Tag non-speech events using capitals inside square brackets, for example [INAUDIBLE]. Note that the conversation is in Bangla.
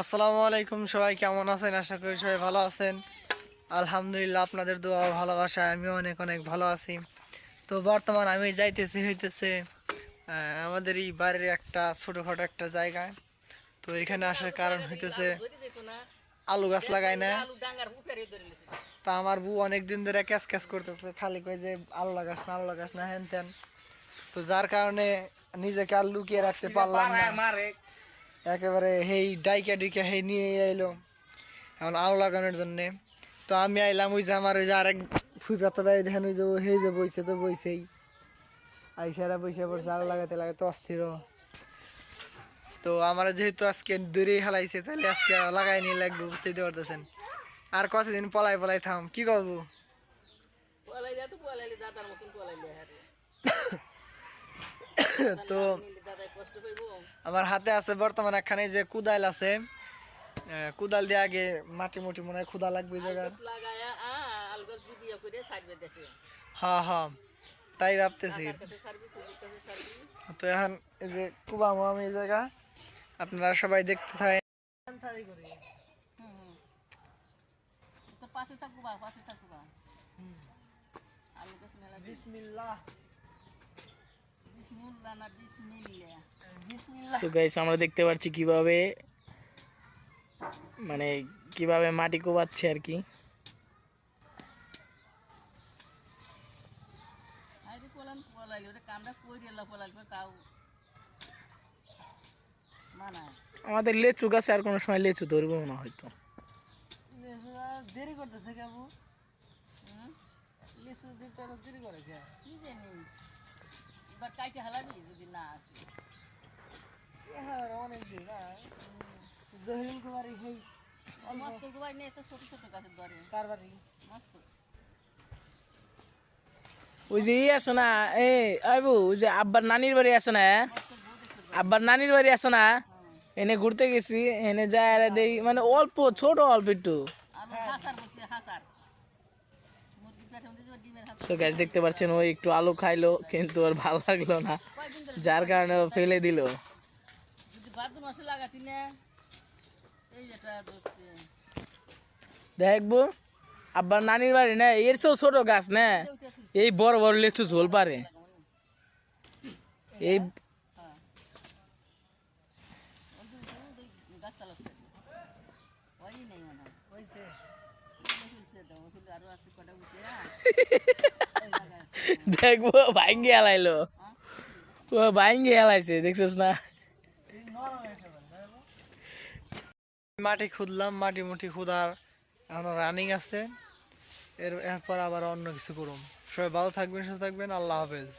আসসালামু আলাইকুম, সবাই কেমন আছেন? আশা করি সবাই ভালো আছেন। আলহামদুলিল্লাহ, আপনাদের দোয়া ভালোবাসায় আমি অনেক অনেক ভালো আছি। তো বর্তমান আমি যাইতেছি হইতেছে আমাদের এই বাড়ির একটা ছোটোখাটো একটা জায়গায়। তো এখানে আসার কারণ হইতেছে, আলু গাছ লাগাই না। তা আমার বউ অনেক দিন ধরে ক্যাচ ক্যাচ করতেছে, খালি কই যে আলু লাগাস না আলু লাগাস না হ্যান তো যার কারণে নিজেকে আর লুকিয়ে রাখতে পারলাম না। একেবারে হেই ডাইকা ডুইকা হেই নিয়ে আইলো এখন আলু লাগানোর জন্যে। তো আমি আইলাম ওই যে আমার ওই যে আরেক ফুই পাতা ভাই দেখেন ওই যে ও হেই যে বইছে তো বইছেই। আইসারা বইসে পড়ছে আলু লাগাতে লাগাতে অস্থির। তো আমার যেহেতু আজকে দূরেই হালাইছে তাহলে আজকে লাগাই নিয়ে লাগবে বুঝতেই পারতেছেন। আর কতদিন পলাই পলাই থাম কি করব? তো [COUGHS] আমার হাতে আছে বর্তমানে একখানে যে কুদাল আছে। কুদাল দিয়ে আগে মাটি মুটি মনে হয় ক্ষুদা লাগবে হ্যাঁ হ্যাঁ তাই ভাবতেছি। তো এখন এই যে কুবামো আমি এই জায়গা আপনারা সবাই দেখতে থাকেন। বিসমিল্লাহ। তো গাইস আমরা দেখতে পাচ্ছি কীভাবে মানে কীভাবে মাটি কোবাচ্ছে আর কি। আমাদের লেচু গাছে আর কোনো সময় লেচু ধরবো না হয়তো। দেরি করতেছে কেবু? লিচু দিতে দেরি করে কে? এ হ্যাঁ অনেক দিন না জহিরুল কুমারী হেই। কার বাড়ি? ওই যে ই আছে না এ আইবু ওই যে আব্বার নানির বাড়ি আছে না? আব্বার নানির বাড়ি আছে না? এনে ঘুরতে গেছি এনে যায় দেই মানে অল্প ছোট অল্প একটু। সো গ্যাস দেখতে পাচ্ছেন ও একটু আলু খাইলো কিন্তু ওর ভালো লাগল না। যার কারণে ও ফেলে দিল। দেখব আব্বার নানির বাড়ি না এর চেয়েও ছোট গাছ না। এই বড় বড় লেচু ঝোল পারে। এই [LAUGHS] [LAUGHS] দেখব ভাঙ্গি হেলাইলো। ও ভাঙ্গি হেলাইছে, দেখছিস না? মাটি খুঁদলাম, মাটি মুটি খুদার এখন রানিং আছে। এর, এরপর আবার অন্য কিছু করুন সবাই ভালো থাকবেন, সুস্থ থাকবেন, আল্লাহ হাফেজ।